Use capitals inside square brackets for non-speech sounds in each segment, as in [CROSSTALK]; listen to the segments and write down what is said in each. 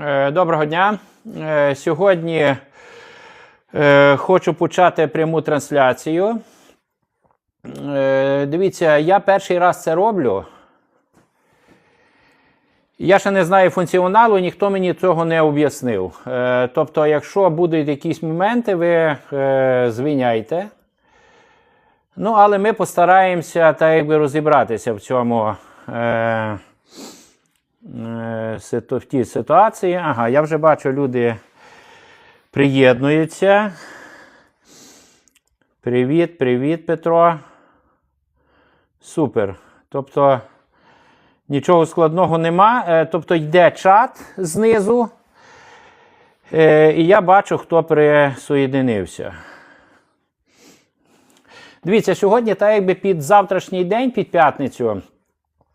Е, Доброго дня. Е, Сьогодні е, хочу почати пряму трансляцію. Дивіться, я перший раз це роблю. Я ще не знаю функціоналу, ніхто мені цього не об'яснив. Тобто, якщо будуть якісь моменти, ви звиняйте. Ну, але ми постараємося так якби розібратися в цьому. Е, в тій ситуації. Ага, я вже бачу, люди приєднуються. Привіт, привіт, Петро. Супер. Тобто нічого складного нема. Е, Тобто йде чат знизу. Е, І я бачу, хто присоєдинився. Дивіться, сьогодні, так якби під завтрашній день, під п'ятницю,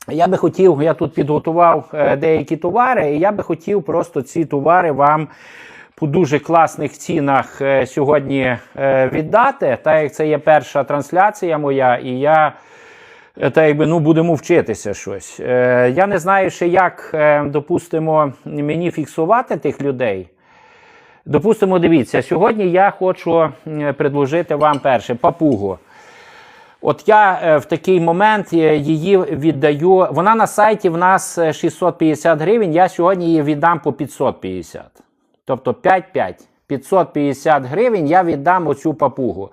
я би хотів, я тут підготував е, деякі товари, і я би хотів просто ці товари вам по дуже класних цінах е, сьогодні е, віддати. Так як це є перша трансляція моя, і я так якби ну, будемо вчитися щось. Я не знаю ще, як, допустимо, мені фіксувати тих людей. Допустимо, дивіться, сьогодні я хочу предложити вам перше папугу. От я е, в такий момент е, її віддаю. Вона на сайті в нас е, 650 гривень. Я сьогодні її віддам по 550. Тобто 5-5. 550 гривень я віддам оцю папугу.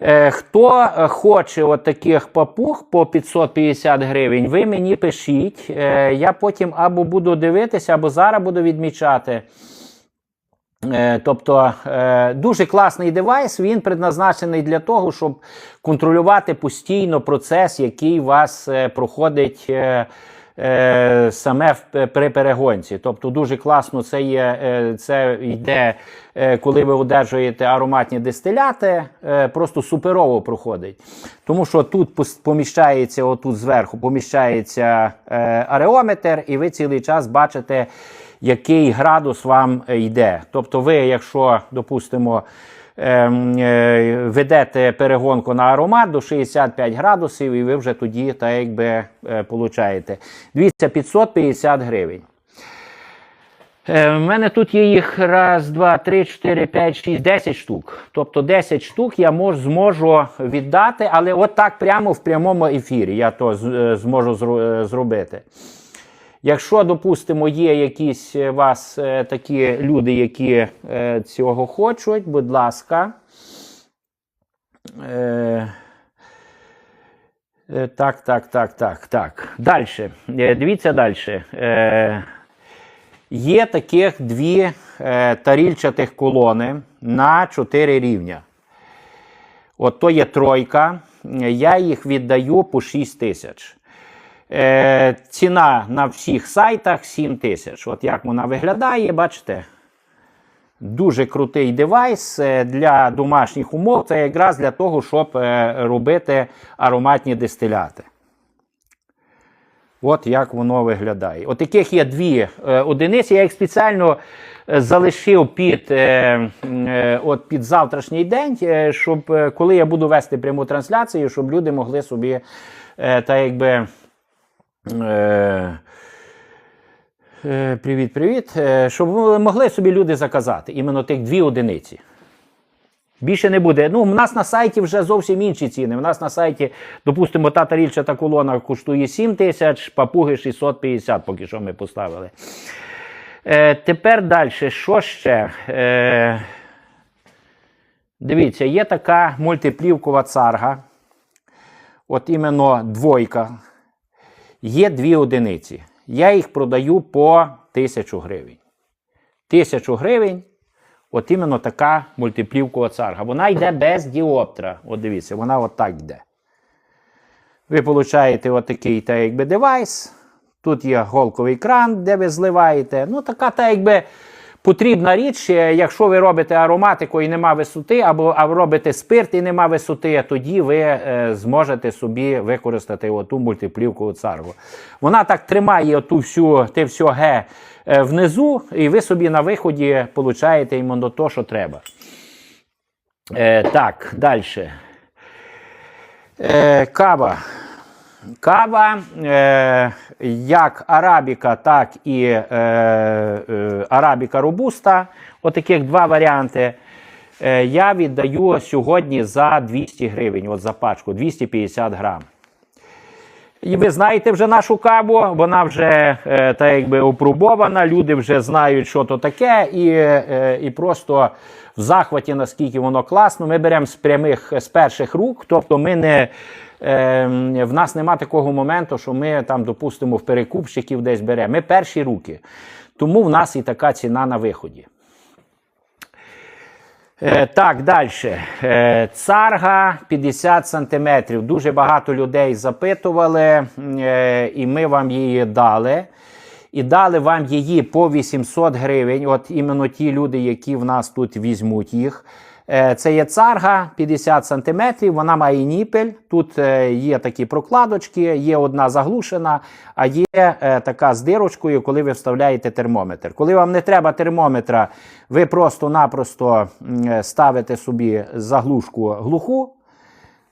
Е, Хто е, хоче от таких папуг по 550 гривень, ви мені пишіть. Е, Я потім або буду дивитися, або зараз буду відмічати. Е, Тобто е, дуже класний девайс, він предназначений для того, щоб контролювати постійно процес, який у вас е, проходить саме при перегонці. Тобто дуже класно це є, це йде, коли ви одержуєте ароматні дистиляти, просто суперово проходить. Тому що тут поміщається, отут зверху поміщається ареометр, і ви цілий час бачите який градус вам е, йде. Тобто, ви, якщо, допустимо, ем, е, ведете перегонку на аромат до 65 градусів, і ви вже тоді так якби е, получаєте. Дивіться, 550 гривень. В мене тут є їх раз, два, три, чотири, п'ять, шість, десять штук. Тобто 10 штук я мож, зможу віддати, але от так прямо в прямому ефірі я то зможу зробити. Якщо, допустимо, є якісь у вас е, такі люди, які е, цього хочуть, будь ласка. Е, е, так, так, так, так, так. Далі. Дивіться далі. Е, є таких дві е, тарільчатих колони на 4 рівня. От то є тройка. Я їх віддаю по 6 тисяч. Е, ціна на всіх сайтах 7 тисяч. От як вона виглядає, бачите? Дуже крутий девайс е, для домашніх умов. Це якраз для того, щоб е, робити ароматні дистиляти. От як воно виглядає. От таких є дві е, одиниці. Я їх спеціально залишив під, от під завтрашній день, щоб коли я буду вести пряму трансляцію, щоб люди могли собі та якби. Е, е, привіт. Е, Щоб могли собі люди заказати іменно тих дві одиниці. Більше не буде. Ну, у нас на сайті вже зовсім інші ціни. У нас на сайті, допустимо, та тарільчата колона коштує 7 тисяч, папуги 650, поки що ми поставили. Е, тепер далі, що ще? Е, дивіться, є така мультиплівкова царга. От іменно двойка. Є дві одиниці. Я їх продаю по 1000 гривень. 1000 гривень. От іменно така мультиплівкова царга. Вона йде без діоптра. От дивіться, вона от так йде. Ви получаєте отакий та якби девайс. Тут є голковий кран, де ви зливаєте. Ну, така та якби потрібна річ. Е, Якщо ви робите ароматику і нема висоти, або робите спирт і нема висоти, тоді ви е, зможете собі використати оту мультиплівкову царгу. Вона так тримає оту всю, те все е, внизу, і ви собі на виході получаєте іменно то, що треба. Е, так, далі. Е, кава. Кава, е, як арабіка, так і е, е, арабіка робуста. Отаких два варіанти. Е, я віддаю сьогодні за 200 гривень, от за пачку, 250 грам. І ви знаєте вже нашу каву, вона вже е, так якби опробована, люди вже знають, що то таке, і, е, і просто в захваті, наскільки воно класно. Ми беремо з прямих з перших рук, тобто ми не. Е, В нас нема такого моменту, що ми там, допустимо, в перекупщиків десь беремо. Ми перші руки. Тому в нас і така ціна на виході. Е, Так, далі. Е, Царга 50 сантиметрів. Дуже багато людей запитували, е, і ми вам її дали. І дали вам її по 800 гривень. От іменно ті люди, які в нас тут візьмуть їх. Е, Це є царга 50 см, вона має ніпель. Тут е, є такі прокладочки, є одна заглушена, а є е, така з дирочкою, коли ви вставляєте термометр. Коли вам не треба термометра, ви просто-напросто ставите собі заглушку глуху.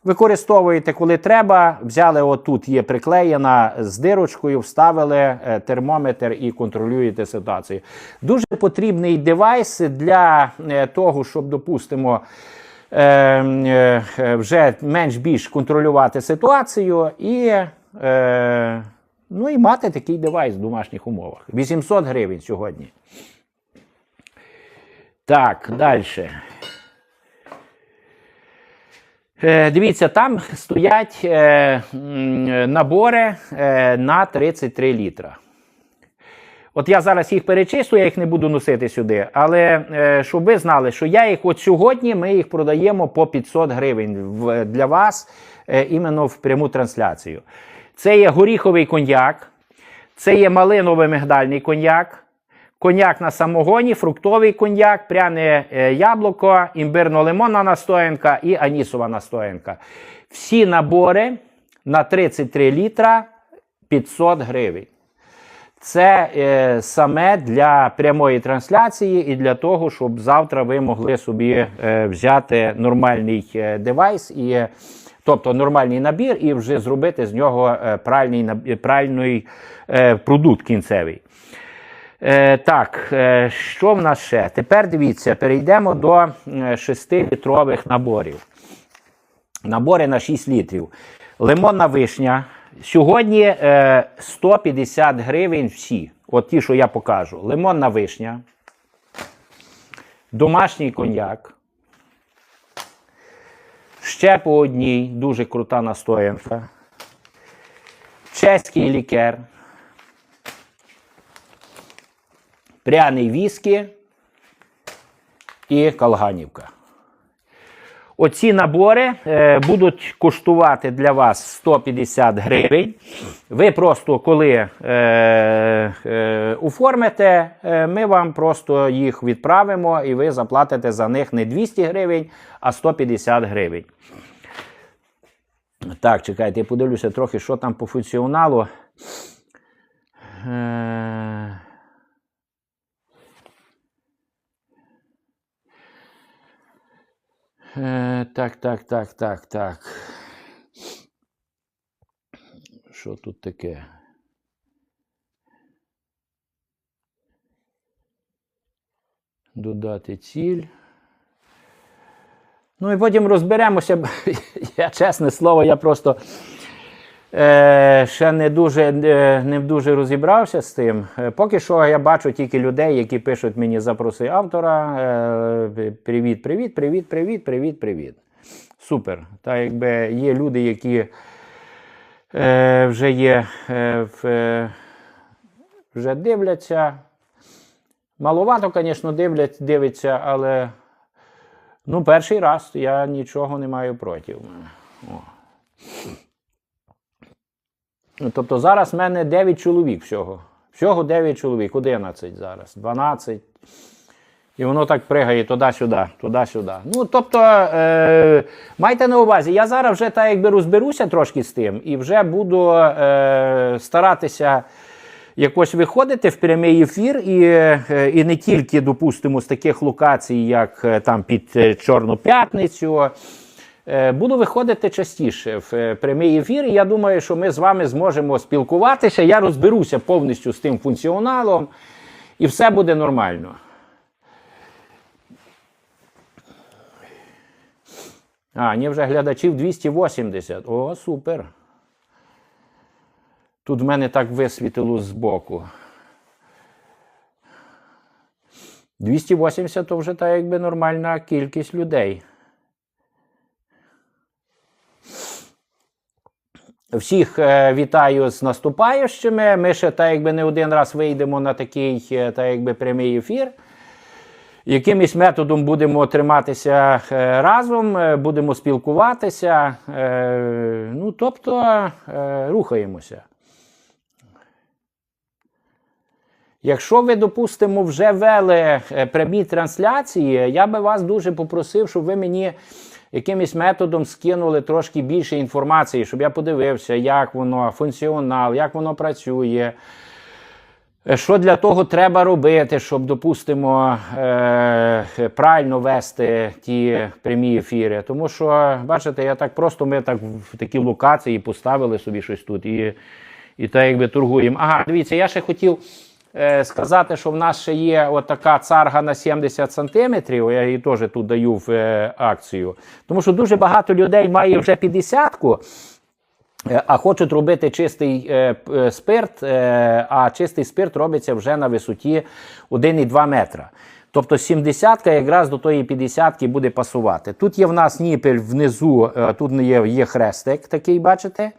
Використовуєте, коли треба. Взяли, отут є приклеєна з дирочкою, вставили е, термометр і контролюєте ситуацію. Дуже потрібний девайс для е, того, щоб, допустимо, е, вже менш-більш контролювати ситуацію і, ну, і мати такий девайс в домашніх умовах. 800 гривень сьогодні. Так, далі. Е, Дивіться, там стоять е, набори е, на 33 літра. От я зараз їх перечислю, я їх не буду носити сюди. Але щоб ви знали, що я їх от сьогодні ми їх продаємо по 500 гривень для вас іменно в пряму трансляцію. Це є горіховий коньяк, це є малиновий мигдальний коньяк, коньяк на самогоні, фруктовий коньяк, пряне е, яблуко, імбирно-лимонна настоянка і анісова настоянка. Всі набори на 33 літра 500 гривень. Це е, саме для прямої трансляції і для того, щоб завтра ви могли собі е, взяти нормальний е, девайс, і, е, тобто нормальний набір, і вже зробити з нього е, правильний, правильний е, продукт кінцевий. Е, так, е, що в нас ще? Тепер дивіться, перейдемо до 6-літрових наборів. Набори на 6 літрів. Лимонна вишня. Сьогодні е, 150 гривень всі. От ті, що я покажу. Лимонна вишня. Домашній коньяк. Ще по одній дуже крута настоянка. Чеський лікер. Пряний віскі і калганівка. Оці набори е, будуть коштувати для вас 150 гривень. Ви просто коли е, е, оформите, е, ми вам просто їх відправимо і ви заплатите за них не 200 гривень, а 150 гривень. Так, чекайте, я подивлюся трохи, що там по функціоналу. Е, Е, так, так, так, так, так. Що тут таке? Додати ціль. Ну і потім розберемося. [LAUGHS] Я чесне слово, я просто е, ще не дуже, е, не дуже розібрався з тим. Е, Поки що я бачу тільки людей, які пишуть мені запроси автора. Е, привіт, привіт, привіт, привіт, привіт, привіт. Супер. Та якби є люди, які е, вже є е, в, е, вже дивляться. Маловато, звісно, дивлять, дивиться, але ну, перший раз я нічого не маю проти. О. Ну, Тобто зараз в мене 9 чоловік всього. Всього 9 чоловік, 11 зараз, 12. І воно так пригає туди-сюди, туди-сюди. Ну, тобто, е, майте на увазі, я зараз вже так якби розберуся трошки з тим і вже буду е, старатися якось виходити в прямий ефір, і, е, і не тільки, допустимо, з таких локацій, як е, там під е, Чорну П'ятницю. Е, Буду виходити частіше в е, прямий ефір. Я думаю, що ми з вами зможемо спілкуватися. Я розберуся повністю з тим функціоналом, і все буде нормально. А, ні, вже глядачів 280. О, супер. Тут в мене так висвітило збоку. 280 то вже так якби нормальна кількість людей. Всіх е, вітаю з наступаючими. Ми ще так якби не один раз вийдемо на такий е, так якби прямий ефір. Якимось методом будемо триматися е, разом, будемо спілкуватися. Ну, тобто рухаємося. Якщо ви, допустимо, вже вели прямі трансляції, я би вас дуже попросив, щоб ви мені якимось методом скинули трошки більше інформації, щоб я подивився, як воно, функціонал, як воно працює. Е, Що для того треба робити, щоб, допустимо, е, правильно вести ті прямі ефіри? Тому що, бачите, я так просто ми так в такі локації поставили собі щось тут і, і так якби торгуємо. Ага, дивіться, я ще хотів сказати, що в нас ще є отака царга на 70 сантиметрів. Я її теж тут даю в е, акцію. Тому що дуже багато людей має вже 50-ку. Е, А хочуть робити чистий е, е, спирт, е, а чистий спирт робиться вже на висоті 1,2 метра. Тобто 70 якраз до тої 50 буде пасувати. Тут є в нас ніпель внизу, е, тут є, є хрестик такий, бачите?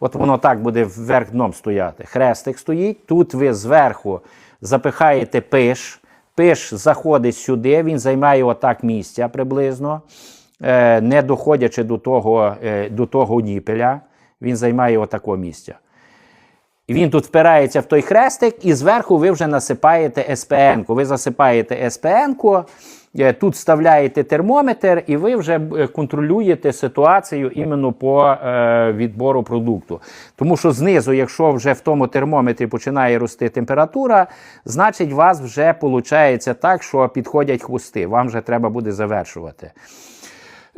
От воно так буде вверх дном стояти. Хрестик стоїть. Тут ви зверху запихаєте пиш. Пиш заходить сюди, він займає отак місця приблизно, е, не доходячи до того, е, до того ніпеля. Він займає отако місця. Він тут впирається в той хрестик, і зверху ви вже насипаєте СПН-ку. Ви засипаєте СПН-ку, тут вставляєте термометр, і ви вже е, контролюєте ситуацію іменно по е, відбору продукту. Тому що знизу, якщо вже в тому термометрі починає рости температура, значить у вас вже виходить так, що підходять хвости. Вам вже треба буде завершувати.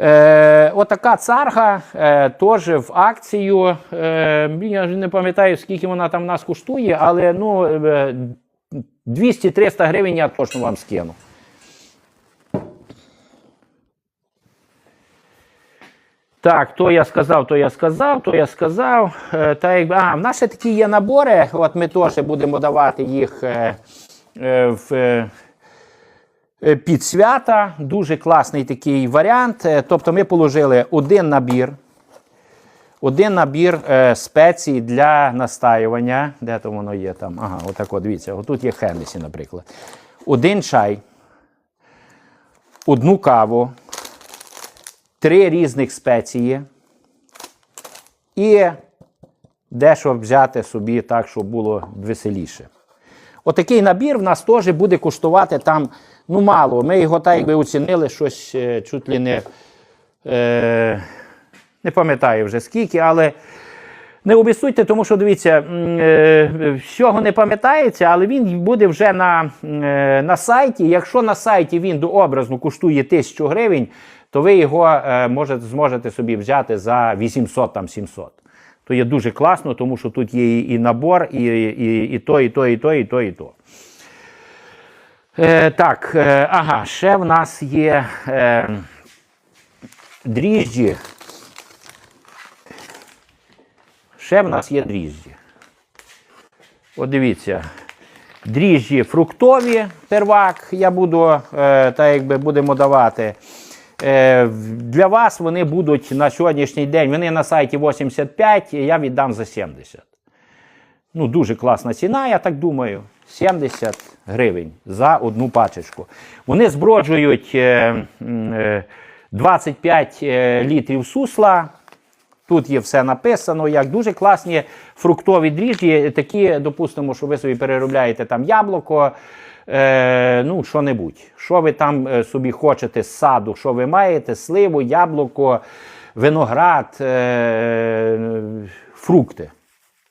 Е, отака царга е, теж в акцію. Е, я ж не пам'ятаю, скільки вона там нас коштує, але ну, е, 200-300 гривень я точно вам скину. Так, то я сказав, то я сказав, то я сказав. Е, та а, в нас ще такі є набори, от ми теж будемо давати їх е, е, в. е, Е, під свята. Дуже класний такий варіант. Тобто ми положили один набір. Один набір е, спецій для настаювання. Де то воно є там? Ага, отак, от, дивіться. Отут є Хеннесі, наприклад. Один чай, одну каву, три різних спеції. І дещо взяти собі так, щоб було веселіше. Отакий набір в нас теж буде коштувати там ну мало. Ми його так якби оцінили щось е, чуть ли не. Е, не пам'ятаю вже скільки, але не обіцуйте, тому що дивіться, е, всього не пам'ятається, але він буде вже на, е, на сайті. Якщо на сайті він до образу коштує 1000 гривень, то ви його е, можете, зможете собі взяти за 800 там 700. То є дуже класно, тому що тут є і набор, і, і, і то, і то, і то, і то, і то. Е, так, е, ага, ще в нас є е, дріжджі. Ще в нас є дріжджі. От дивіться. Дріжджі фруктові первак я буду, е, так якби будемо давати. Е, для вас вони будуть на сьогоднішній день, вони на сайті 85, я віддам за 70. Ну, дуже класна ціна, я так думаю. 70 гривень за одну пачечку. Вони зброджують е, м, е, 25 е, літрів сусла. Тут є все написано, як дуже класні фруктові дріжджі, такі, допустимо, що ви собі переробляєте там яблуко, е, ну, що-небудь. Що ви там е, собі хочете з саду, що ви маєте, сливу, яблуко, виноград, е, фрукти.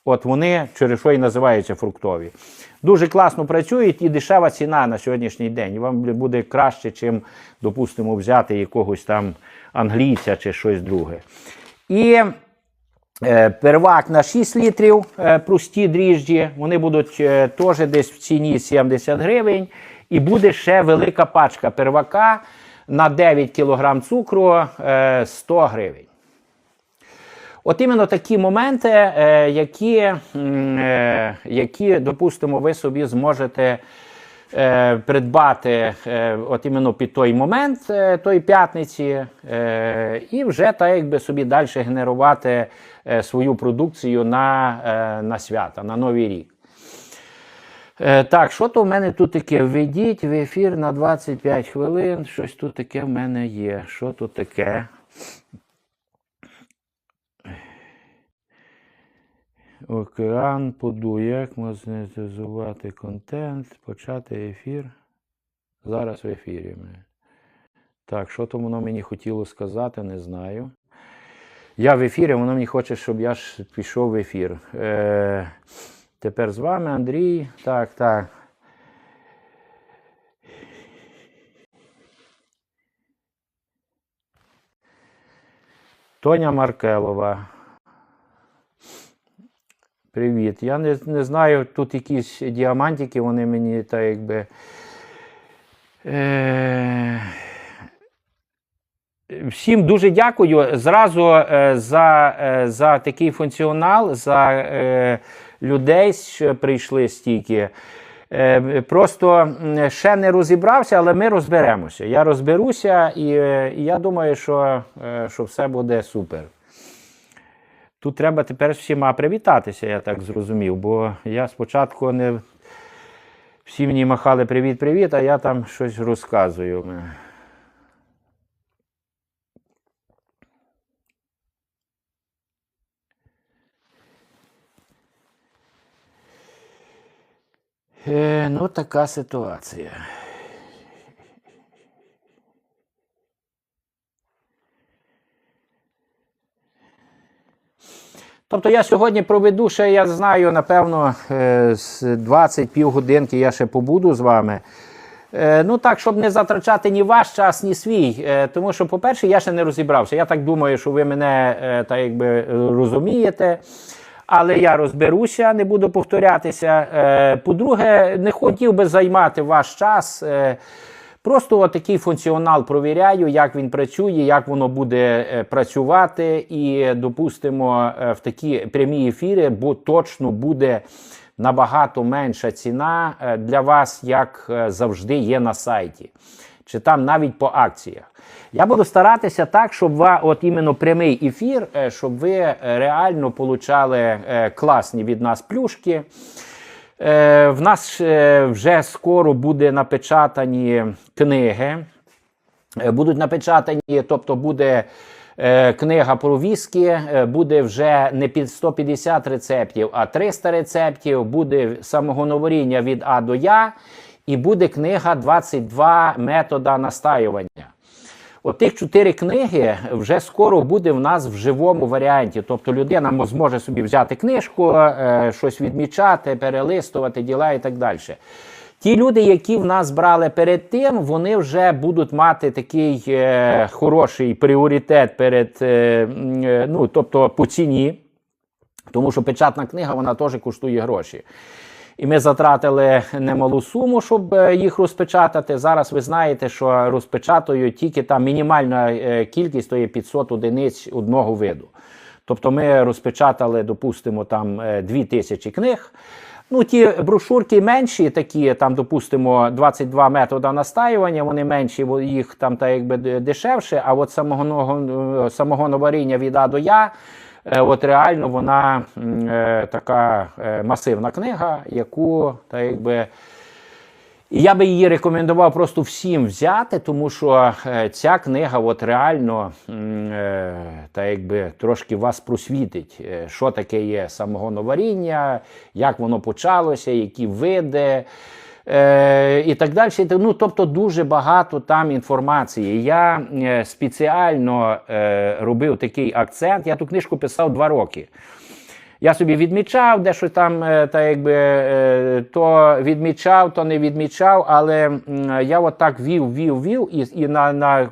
От вони через що і називаються фруктові. Дуже класно працюють і дешева ціна на сьогоднішній день. Вам буде краще, чим, допустимо, взяти якогось там англійця чи щось друге. І Первак на 6 літрів е, прості дріжджі, вони будуть е, теж десь в ціні 70 гривень. І буде ще велика пачка первака на 9 кг цукру е, 100 гривень. От іменно такі моменти, е, які, е, які, допустимо, ви собі зможете е, придбати е, от іменно під той момент е, тої п'ятниці, е, і вже так якби собі далі генерувати е, свою продукцію на, е, на свята, на Новий рік. Е, Так, що то в мене тут таке? Введіть в ефір на 25 хвилин. Щось тут таке в мене є. Що тут таке? Океан подує, як монетизувати контент, почати ефір. Зараз в ефірі ми. Так, що то воно мені хотіло сказати, не знаю. Я в ефірі, воно мені хоче, щоб я ж пішов в ефір. Е, тепер з вами Андрій. Так, так. Тоня Маркелова. Привіт. Я не, не знаю, тут якісь діамантики, вони мені так якби. Е... Всім дуже дякую зразу е, за, е, за такий функціонал, за е, людей, що прийшли стільки. Е, Просто ще не розібрався, але ми розберемося. Я розберуся, і, е, і я думаю, що, е, що все буде супер. Тут треба тепер з всіма привітатися, я так зрозумів, бо я спочатку не всі мені махали привіт-привіт, а я там щось розказую. Е, ну, така ситуація. Тобто я сьогодні проведу ще, я знаю, напевно, е, з 20 півгодинки я ще побуду з вами. Е, Ну так, щоб не затрачати ні ваш час, ні свій. Е, Тому що, по-перше, я ще не розібрався. Я так думаю, що ви мене так якби розумієте. Але я розберуся, не буду повторятися. По-друге, не хотів би займати ваш час. Просто такий функціонал провіряю, як він працює, як воно буде е, працювати. І, допустимо, е, в такі прямі ефіри, бо точно буде набагато менша ціна е, для вас, як завжди є на сайті, чи там навіть по акціях. Я буду старатися так, щоб ви, от іменно прямий ефір, щоб ви реально получали класні від нас плюшки. Е, В нас е, вже скоро буде напечатані книги. Е, Будуть напечатані, тобто буде е, книга про віскі, е, буде вже не під 150 рецептів, а 300 рецептів. Буде самогоноворіння від А до Я, і буде книга 22 метода настаювання. От тих чотири книги вже скоро буде в нас в живому варіанті. Тобто людина зможе собі взяти книжку, е, щось відмічати, перелистувати діла і так далі. Ті люди, які в нас брали перед тим, вони вже будуть мати такий е, хороший пріоритет перед, е, ну, тобто по ціні, тому що печатна книга вона теж коштує гроші. І ми затратили немалу суму, щоб е, їх розпечатати. Зараз ви знаєте, що розпечатують тільки там мінімальна е, кількість то є 500 одиниць одного виду. Тобто ми розпечатали, допустимо, там е, 2000 книг. Ну, ті брошурки менші, такі, там, допустимо, 22 методи настаювання, вони менші, їх там так якби дешевше, а от самого, е, самого варіння від А до Я. Е, От реально вона е, така е, масивна книга, яку та якби. І я би її рекомендував просто всім взяти, тому що ця книга от реально та якби трошки вас просвітить, що таке є самогоноваріння, як воно почалося, які види. Е, і так далі. Ну, тобто дуже багато там інформації. Я е, спеціально е, робив такий акцент. Я ту книжку писав два роки. Я собі відмічав, де що там е, та якби е, то відмічав, то не відмічав, але я от так вів, вів, вів, і, і на, на,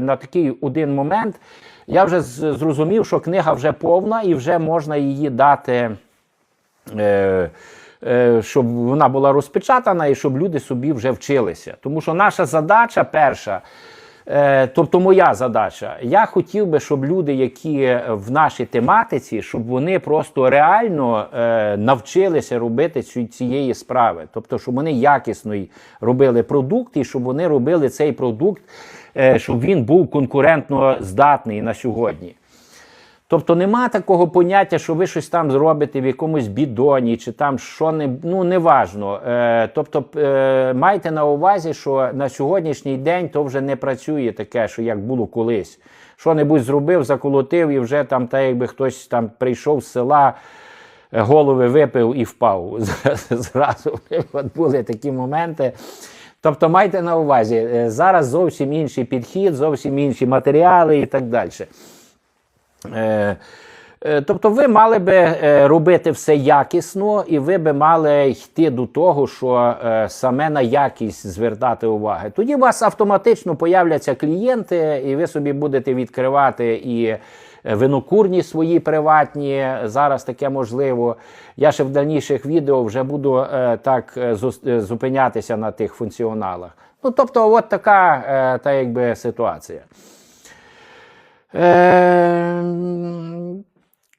на такий один момент я вже зрозумів, що книга вже повна і вже можна її дати. Щоб вона була розпечатана і щоб люди собі вже вчилися. Тому що наша задача перша, е, тобто моя задача, я хотів би, щоб люди, які в нашій тематиці, щоб вони просто реально е, навчилися робити цієї справи. Тобто, щоб вони якісно робили продукт, і щоб вони робили цей продукт, е, щоб він був конкурентно здатний на сьогодні. Тобто нема такого поняття, що ви щось там зробите в якомусь бідоні, чи там що не ну неважно. Е, тобто е, майте на увазі, що на сьогоднішній день то вже не працює таке, що як було колись. Що-небудь зробив, заколотив, і вже там, та якби хтось там прийшов з села, голови випив і впав. [LAUGHS] Зразу от були такі моменти. Тобто майте на увазі, е, зараз зовсім інший підхід, зовсім інші матеріали і так далі. Е, е, Тобто ви мали би е, робити все якісно, і ви би мали йти до того, що саме на якість звертати увагу. Тоді у вас автоматично появляться клієнти, і ви собі будете відкривати і винокурні свої приватні. Зараз таке можливо. Я ще в дальніших відео вже буду так зупинятися на тих функціоналах. Ну, тобто, от така та якби ситуація. Е,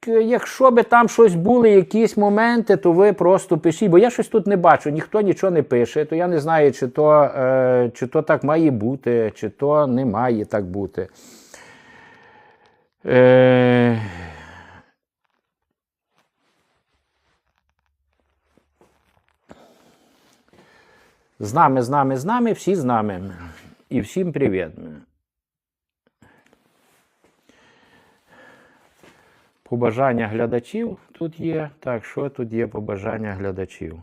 Якщо би там щось були, якісь моменти, то ви просто пишіть, бо я щось тут не бачу, ніхто нічого не пише, то я не знаю, чи то, е, чи то так має бути, чи то не має так бути. Е, з нами, з нами, з нами, всі з нами. І всім привіт. Побажання глядачів тут є. Так, що тут є побажання глядачів?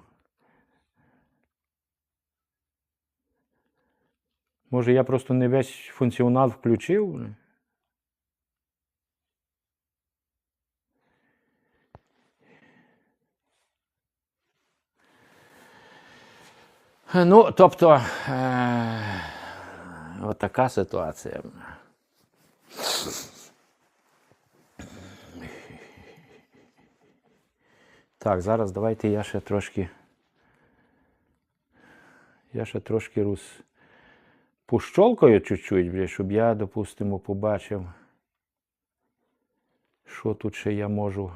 Може, я просто не весь функціонал включив? Ну, тобто, е- от така ситуація. Так, зараз давайте я ще трошки. Я ще трошки роз... пощолкаю чуть-чуть, щоб я, допустимо, побачив, що тут ще я можу.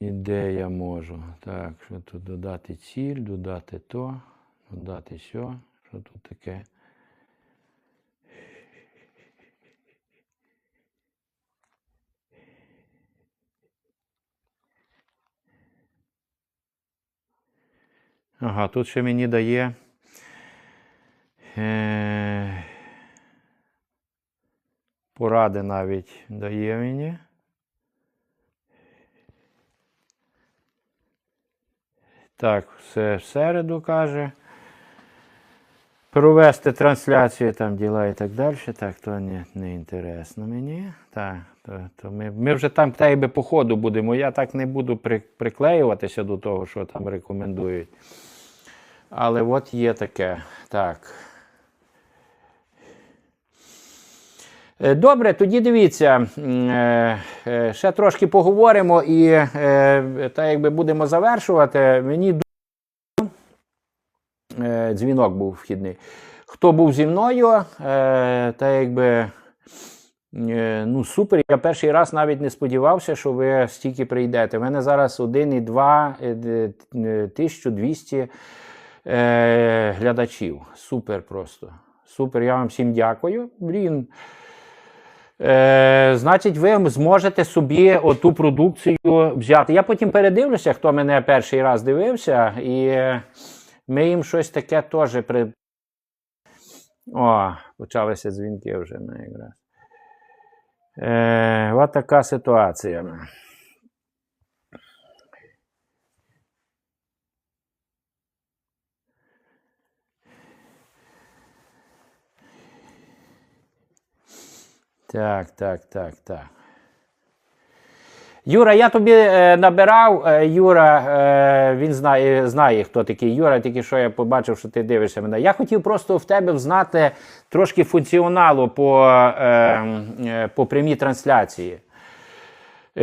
І де я можу. Так, що тут додати ціль, додати то, додати сьо. Що тут таке? Ага, тут ще мені дає. Е, поради навіть дає мені. Так, все в середу каже. Провести трансляцію там діла і так далі. Так, то не, не інтересно мені. Так, то, то ми, ми вже там та якби по ходу будемо. Я так не буду при, приклеюватися до того, що там рекомендують. Але от є таке. Так. Е, Добре, тоді дивіться, е, е, ще трошки поговоримо і е, та якби будемо завершувати. Мені дзвінок був вхідний. Хто був зі мною, та якби ну супер. Я перший раз навіть не сподівався, що ви стільки прийдете. У мене зараз 1,2 е, д- е, 1200 е, глядачів. Супер просто. Супер, я вам всім дякую. Блін. Е, значить, ви зможете собі оту продукцію взяти. Я потім передивлюся, хто мене перший раз дивився, і ми їм щось таке теж при. О, почалися дзвінки вже ну, якраз. Е, от така ситуація. Так, так, так, так. Юра, я тобі е, набирав. Е, Юра, е, він знає, знає, хто такий Юра, тільки що я побачив, що ти дивишся мене. Я хотів просто в тебе взнати трошки функціоналу по, по прямій трансляції.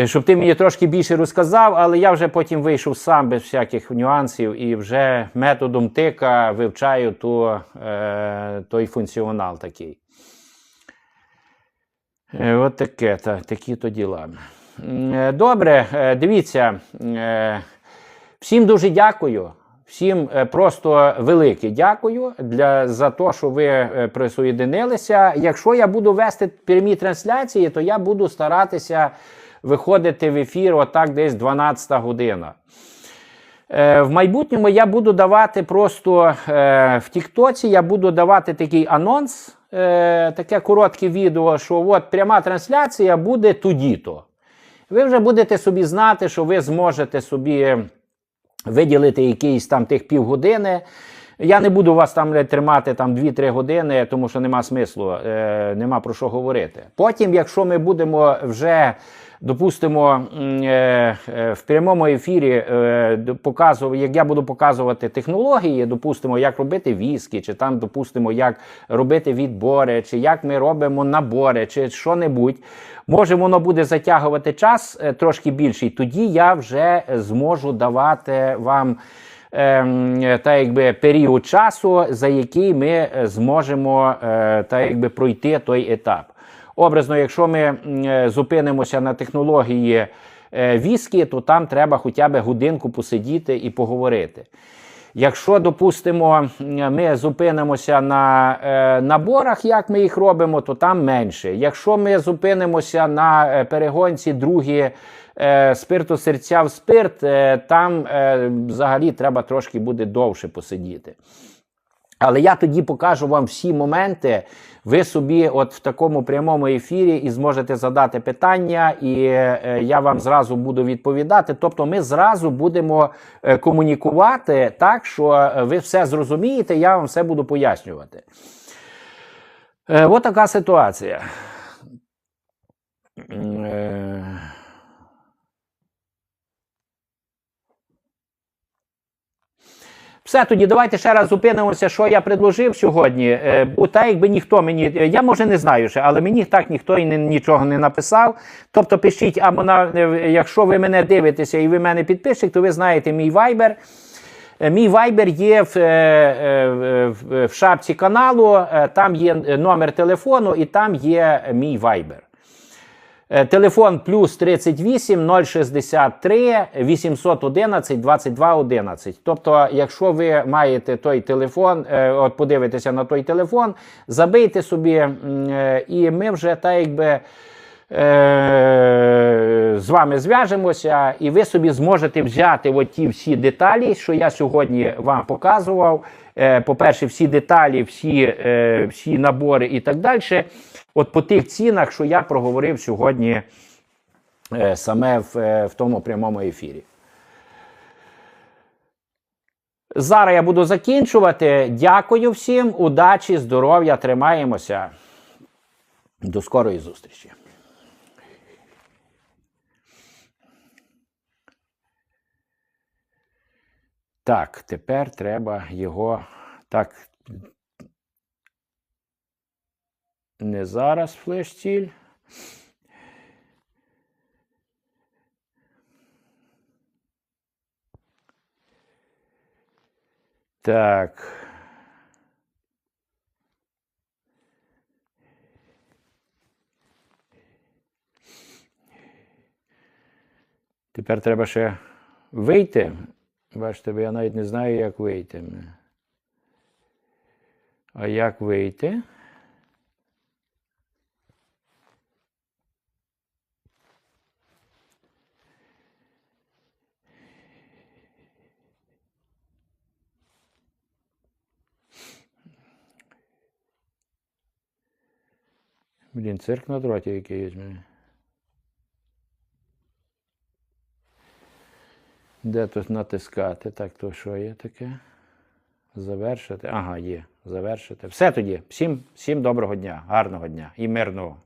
Щоб ти мені трошки більше розказав, але я вже потім вийшов сам без всяких нюансів і вже методом тика вивчаю е, той функціонал такий. Е, От таке, та, такі то діла. Е, Добре, е, дивіться. Всім дуже дякую. Всім просто велике дякую для, за те, що ви присоєдинилися. Якщо я буду вести прямі трансляції, то я буду старатися виходити в ефір отак десь 12 година. В майбутньому я буду давати просто в Тіктоці, я буду давати такий анонс, е, таке коротке відео, що от пряма трансляція буде тоді-то. Ви вже будете собі знати, що ви зможете собі виділити якісь там тих півгодини. Я не буду вас там тримати там 2-3 години, тому що нема смислу, е, нема про що говорити. Потім, якщо ми будемо вже, допустимо, е, е, в прямому ефірі е, показувати, як я буду показувати технології, допустимо, як робити віскі, чи там, допустимо, як робити відбори, чи як ми робимо набори, чи що-небудь, може воно буде затягувати час трошки більший, тоді я вже зможу давати вам ем, та якби період часу, за який ми зможемо та якби пройти той етап. Образно, якщо ми е, зупинимося на технології е, віскі, то там треба хоча б годинку посидіти і поговорити. Якщо, допустимо, ми зупинимося на е, наборах, як ми їх робимо, то там менше. Якщо ми зупинимося на е, перегонці другі е, спирту серця в спирт, е, там е, взагалі треба трошки буде довше посидіти. Але я тоді покажу вам всі моменти. Ви собі, от в такому прямому ефірі, і зможете задати питання, і е, я вам зразу буду відповідати. Тобто, ми зразу будемо е, комунікувати так, що е, ви все зрозумієте, я вам все буду пояснювати. Е, така ситуація. Все, тоді давайте ще раз зупинимося, що я предложив сьогодні. Е, Бо так, якби ніхто мені, е, я може не знаю ще, але мені так ніхто і нічого не написав. Тобто пишіть, або на, е, якщо ви мене дивитеся і ви мене підпишете, то ви знаєте мій вайбер. Мій вайбер є в, в, в шапці каналу, там є номер телефону і там є мій вайбер. Е, Телефон плюс 38 063 811 22 11. Тобто, якщо ви маєте той телефон, е, от подивитеся на той телефон, забийте собі, е, і ми вже так якби. З вами зв'яжемося, і ви собі зможете взяти от ті всі деталі, що я сьогодні вам показував. По-перше, всі деталі, всі, всі набори і так далі. От по тих цінах, що я проговорив сьогодні е, саме в, е, в тому прямому ефірі. Зараз я буду закінчувати. Дякую всім, удачі, здоров'я, тримаємося. До скорої зустрічі. Так, тепер треба його так. Не зараз флеш-ціль. Так. Тепер треба ще вийти. Бачите, я навіть не знаю, як вийти. А як вийти? Блін, цирк на дроті якийсь. Де тут натискати? Так, то що є таке? Завершити. Ага, є. Завершити. Все тоді. Всім, всім доброго дня, гарного дня і мирного.